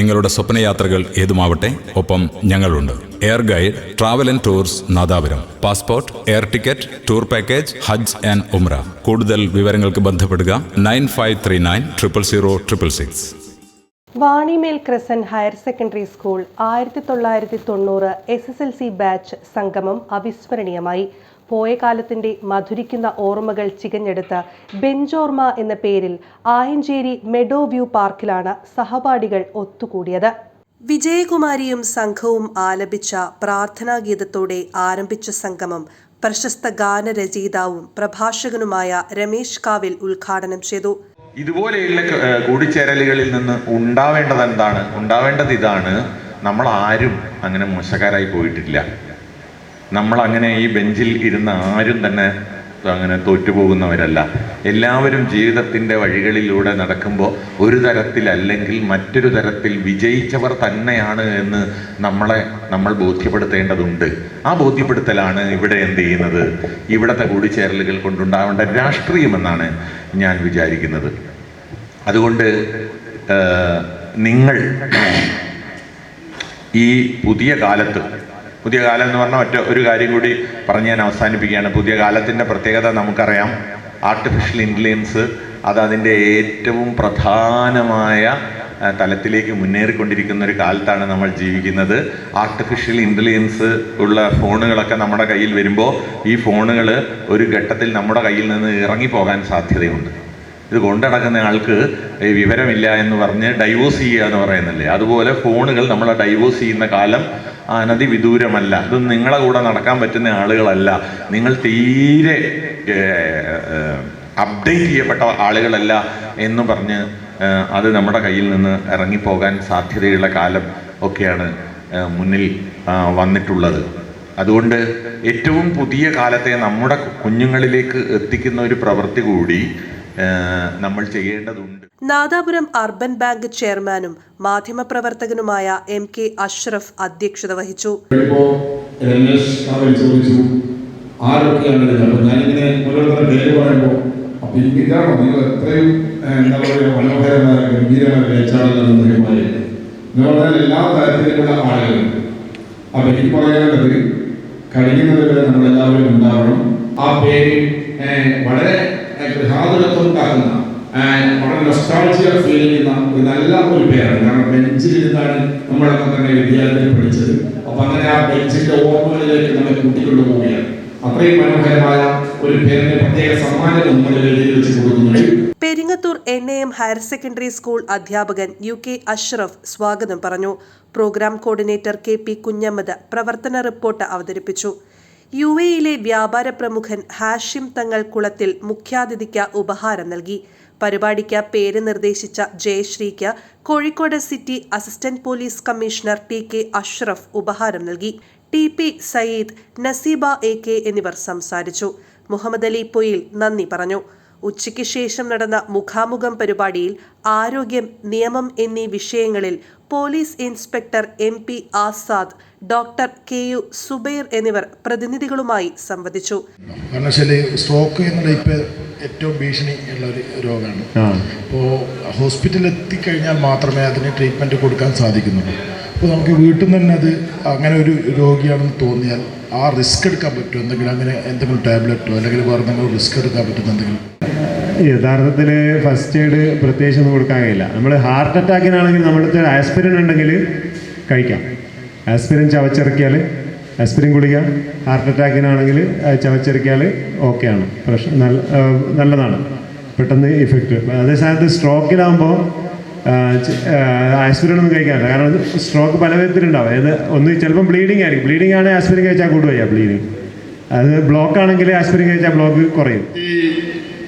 നിങ്ങളുടെ സ്വപ്നയാത്രകൾ ഏതുമാവട്ടെ ഒപ്പം ഞങ്ങളുണ്ട്. Air Guide Travel and Tours Nadapuram. Passport air ticket tour package Hajj and Umrah കൂടുതൽ വിവരങ്ങൾക്ക് ബന്ധപ്പെടുക nine five three nine triple zero triple six. Vanimel Crescent higher secondary school ആയിരത്തി തൊള്ളായിരത്തി തൊണ്ണൂറ് S S L C batch സംഗമം അവിസ്മരണീയമായി. പോയ കാലത്തിന്റെ മധുരിക്കുന്ന ഓർമ്മകൾ ചികഞ്ഞെടുത്ത് ബെഞ്ചോർമ എന്ന പേരിൽ ആയഞ്ചേരി മെഡോ വ്യൂ പാർക്കിലാണ് സഹപാഠികൾ ഒത്തുകൂടിയത്. വിജയകുമാരിയും സംഘവും ആലപിച്ച പ്രാർത്ഥനാഗീതത്തോടെ ആരംഭിച്ച സംഗമം പ്രശസ്ത ഗാനരചയിതാവും പ്രഭാഷകനുമായ രമേശ് കാവിൽ ഉദ്ഘാടനം ചെയ്തു. ഇതുപോലെയുള്ള കൂടിച്ചേരലുകളിൽ നിന്ന് ഉണ്ടാവേണ്ടത് എന്താണ് ഉണ്ടാവേണ്ടത് ഇതാണ്. നമ്മൾ ആരും അങ്ങനെ മോശക്കാരായി പോയിട്ടില്ല. നമ്മൾ അങ്ങനെ ഈ ബെഞ്ചിൽ ഇരുന്ന ആരും തന്നെ അങ്ങനെ തോറ്റുപോകുന്നവരല്ല. എല്ലാവരും ജീവിതത്തിന്റെ വഴികളിലൂടെ നടക്കുമ്പോൾ ഒരു തരത്തിൽ അല്ലെങ്കിൽ മറ്റൊരു തരത്തിൽ വിജയിച്ചവർ തന്നെയാണ് എന്ന് നമ്മളെ നമ്മൾ ബോധ്യപ്പെടുത്തേണ്ടതുണ്ട്. ആ ബോധ്യപ്പെടുത്തലാണ് ഇവിടെ എന്ത് ചെയ്യുന്നത്? ഇവിടുത്തെ കൂടിച്ചേരലുകൾ കൊണ്ടുണ്ടാവേണ്ട രാഷ്ട്രീയമെന്നാണ് ഞാൻ വിചാരിക്കുന്നത്. അതുകൊണ്ട് നിങ്ങൾ ഈ പുതിയ കാലത്ത് പുതിയ കാലം എന്ന് പറഞ്ഞാൽ ഒറ്റ ഒരു കാര്യം കൂടി പറഞ്ഞ് ഞാൻ അവസാനിപ്പിക്കുകയാണ്. പുതിയ കാലത്തിന്റെ പ്രത്യേകത നമുക്കറിയാം. ആർട്ടിഫിഷ്യൽ ഇന്റലിജൻസ് അത് അതിന്റെ ഏറ്റവും പ്രധാനമായ തലത്തിലേക്ക് മുന്നേറിക്കൊണ്ടിരിക്കുന്ന ഒരു കാലത്താണ് നമ്മൾ ജീവിക്കുന്നത്. ആർട്ടിഫിഷ്യൽ ഇന്റലിജൻസ് ഉള്ള ഫോണുകളൊക്കെ നമ്മുടെ കയ്യിൽ വരുമ്പോൾ ഈ ഫോണുകൾ ഒരു ഘട്ടത്തിൽ നമ്മുടെ കയ്യിൽ നിന്ന് ഇറങ്ങിപ്പോകാൻ സാധ്യതയുണ്ട്. ഇത് കൊണ്ടടക്കുന്ന ആൾക്ക് വിവരമില്ല എന്ന് പറഞ്ഞ് ഡൈവോഴ്സ് ചെയ്യുക എന്ന് പറയുന്നില്ലേ? അതുപോലെ ഫോണുകൾ നമ്മളെ ഡൈവോഴ്സ് ചെയ്യുന്ന കാലം അനധി വിദൂരമല്ല. ഇത് നിങ്ങളെ കൂടെ നടക്കാൻ പറ്റുന്ന ആളുകളല്ല. നിങ്ങൾ തീരെ അപ്ഡേറ്റ് ചെയ്യപ്പെട്ട ആളുകളല്ല എന്ന് പറഞ്ഞ് അത് നമ്മുടെ കയ്യിൽ നിന്ന് ഇറങ്ങിപ്പോകാൻ സാധ്യതയുള്ള കാലം ഒക്കെയാണ് മുന്നിൽ വന്നിട്ടുള്ളത്. അതുകൊണ്ട് ഏറ്റവും പുതിയ കാലത്തെ നമ്മുടെ കുഞ്ഞുങ്ങളിലേക്ക് എത്തിക്കുന്ന ഒരു പ്രവൃത്തി കൂടി നമ്മൾ ചെയ്യേണ്ടതുണ്ട്. നാദാപുരം അർബൻ ബാങ്ക് ചെയർമാനും മാധ്യമപ്രവർത്തകനുമായ എം കെ അഷ്റഫ് അധ്യക്ഷത വഹിച്ചു. ആരൊക്കെയാണ് അപ്പൊ ഞാനിങ്ങനെ ഓരോരുത്തരുടെ പേര് പറയുമ്പോൾ അപ്പൊ എനിക്ക് നിങ്ങൾ എത്രയും ഏഹ്, എന്താ പറയുക മനോഹരമായ ഗംഭീരമായ പേച്ചാണല്ലോ എന്ന് പറയുന്നത് എന്ന് പറഞ്ഞാൽ എല്ലാ തരത്തിലുള്ള ആളുകളുണ്ട് അപ്പൊ എനിക്ക് പറയാനുള്ളത് കഴിയുന്നത് വരെ നമ്മളെല്ലാവരും ഉണ്ടാവണം. ആ പേര് വളരെ ഏഹ്, ഉണ്ടാക്കുന്ന ആൻഡ് നൊസ്റ്റാൾജിയ ഫീൽ ചെയ്യുന്ന ഒരു നല്ല ഒരു പേരാണ്. കാരണം ബെഞ്ചിലിരുന്നാണ് നമ്മളൊക്കെ തന്നെ വിദ്യാലയത്തിൽ പഠിച്ചത്. അപ്പൊ അങ്ങനെ ആ ബെഞ്ചിന്റെ ഓർമ്മകളിലേക്ക് നമ്മെ കൂട്ടിക്കൊണ്ടു പോവുകയാണ്. അത്രയും മനോഹരമായ ഒരു പേരിന് പ്രത്യേക സമ്മാനം നമ്മൾ എഴുതി വെച്ച് കൊടുക്കുന്നുണ്ട്. Peringathur N A M higher secondary school അധ്യാപകൻ യു കെ അഷ്റഫ് സ്വാഗതം പറഞ്ഞു. Programme coordinator K P Kunhammed പ്രവർത്തന റിപ്പോർട്ട് അവതരിപ്പിച്ചു. യു എയിലെ വ്യാപാര പ്രമുഖൻ ഹാഷിം തങ്ങൾ കുളത്തിൽ മുഖ്യാതിഥിക്ക് ഉപഹാരം നൽകി. പരിപാടിക്ക് പേര് നിർദ്ദേശിച്ച ജയശ്രീക്ക് Kozhikode city assistant police commissioner T K Ashraf ഉപഹാരം നൽകി. T P Sayyid Naseeba A K എന്നിവർ സംസാരിച്ചു. മുഹമ്മദ് അലി പൊയിൽ നന്ദി പറഞ്ഞു. ഉച്ചയ്ക്ക് ശേഷം നടന്ന മുഖാമുഖം പരിപാടിയിൽ ആരോഗ്യം നിയമം എന്നീ വിഷയങ്ങളിൽ police inspector M P Azad doctor K U Zubair എന്നിവർ പ്രതിനിധികളുമായി സംവദിച്ചു. സ്ട്രോക്ക് എന്നുള്ള ഇപ്പോൾ ഏറ്റവും ഭീഷണി ഉള്ള ഒരു രോഗമാണ്. അപ്പോൾ ഹോസ്പിറ്റലിൽ എത്തിക്കഴിഞ്ഞാൽ മാത്രമേ അതിന് ട്രീറ്റ്മെന്റ് കൊടുക്കാൻ സാധിക്കുന്നുള്ളൂ. അപ്പോൾ നമുക്ക് വീട്ടിൽ നിന്ന് തന്നെ അത് അങ്ങനെ ഒരു രോഗിയാണെന്ന് തോന്നിയാൽ ആ റിസ്ക് എടുക്കാൻ പറ്റുമോ? എന്തെങ്കിലും അങ്ങനെ എന്തെങ്കിലും ടാബ്ലറ്റോ അല്ലെങ്കിൽ വേറെ എന്തെങ്കിലും റിസ്ക് എടുക്കാൻ പറ്റുന്ന എന്തെങ്കിലും? യഥാർത്ഥത്തിൽ ഫസ്റ്റ് എയ്ഡ് പ്രത്യേകിച്ച് ഒന്നും കൊടുക്കാൻ കഴിയില്ല നമ്മൾ ഹാർട്ട് അറ്റാക്കിനാണെങ്കിൽ നമ്മളുടെ ആസ്പിരിൻ ഉണ്ടെങ്കിൽ കഴിക്കാം. ആസ്പിരിൻ ചവച്ചിറക്കിയാൽ ആസ്പിരിൻ ഗുളിക ഹാർട്ട് അറ്റാക്കിനാണെങ്കിൽ ചവച്ചിറക്കിയാൽ ഓക്കെയാണ് പ്രശ്നം നല്ല നല്ലതാണ്. പെട്ടെന്ന് ഇഫക്റ്റ് അതേ സമയത്ത് സ്ട്രോക്കിലാകുമ്പോൾ ആസ്പിരിൻ ഒന്നും കഴിക്കാറില്ല. കാരണം സ്ട്രോക്ക് പല വിധത്തിലുണ്ടാവും അതായത് ഒന്ന് ചിലപ്പം ബ്ലീഡിങ് ആയിരിക്കും. ബ്ലീഡിങ് ആണെങ്കിൽ ആസ്പിരിൻ കഴിച്ചാൽ കൂടുക ബ്ലീഡിങ് അത് ബ്ലോക്ക് ആണെങ്കിൽ ആസ്പിരിൻ കഴിച്ചാൽ ബ്ലോക്ക് കുറയും. ഈ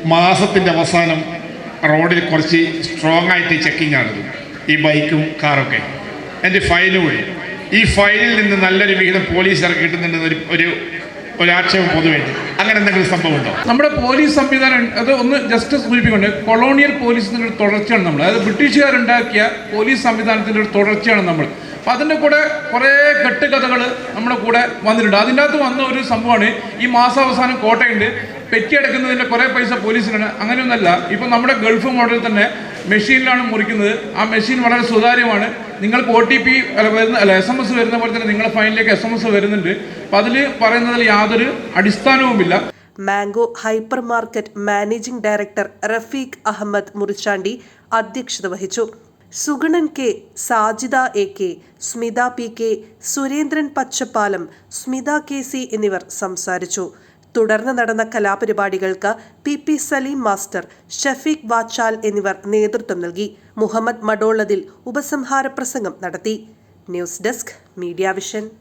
മാസത്തിന്റെ അവസാനം റോഡിൽ കുറച്ച് സ്ട്രോങ് ആയിട്ട് ചെക്കിംഗ് ആണ്. ഈ ബൈക്കും കാറൊക്കെ. എന്റെ കൂടി ഈ ഫൈനിൽ നിന്ന് നല്ലൊരു വിഹിതം പോലീസുകാർക്ക് കിട്ടുന്നുണ്ടെന്ന് ഒരു ഒരു ആക്ഷേപം പൊതുവേണ്ടി അങ്ങനെ എന്തെങ്കിലും സംഭവം ഉണ്ടോ നമ്മുടെ പോലീസ് സംവിധാനം അത് ഒന്ന് ജസ്റ്റ് സൂചിപ്പിക്കൊണ്ട് കൊളോണിയൽ പോലീസിന്റെ ഒരു തുടർച്ചയാണ് നമ്മൾ. അതായത് ബ്രിട്ടീഷുകാരുണ്ടാക്കിയ പോലീസ് സംവിധാനത്തിന്റെ ഒരു തുടർച്ചയാണ് നമ്മൾ. അപ്പം അതിന്റെ കൂടെ കുറേ കെട്ടുകഥകൾ നമ്മുടെ കൂടെ വന്നിട്ടുണ്ട്. അതിന്റെ അകത്ത് വന്ന ഒരു സംഭവമാണ് ഈ മാസാവസാനം കോട്ടയുണ്ട്. പെറ്റി അടക്കുന്നതിന്റെ കുറേ പൈസ പോലീസിനാണ്. അങ്ങനെയൊന്നല്ല ഇപ്പം നമ്മുടെ ഗൾഫ് മോഡൽ തന്നെ മെഷീനിലാണ് മുറിക്കുന്നത്. ആ മെഷീൻ വളരെ സുതാര്യമാണ്. നിങ്ങൾക്ക് ഒ ടി പി വരുന്ന അല്ല എസ് എം എസ് വരുന്ന പോലെ തന്നെ നിങ്ങളുടെ ഫൈനിലേക്ക് എസ് എം എസ് വരുന്നുണ്ട്. അപ്പം അതിൽ പറയുന്നതിൽ യാതൊരു അടിസ്ഥാനവുമില്ല. Mango hyper market managing director Rafeeq Ahmed Murichandi അധ്യക്ഷത വഹിച്ചു. Suganan K Sajida A K Smitha P K Surendran Pachapalam Smitha K C എന്നിവർ സംസാരിച്ചു. തുടർന്ന് നടന്ന കലാപരിപാടികൾക്ക് P P Saleem master Shafeeq Vachal എന്നിവർ നേതൃത്വം നൽകി. മുഹമ്മദ് മഡോളതിൽ ഉപസംഹാര പ്രസംഗം നടത്തി. News desk media vision.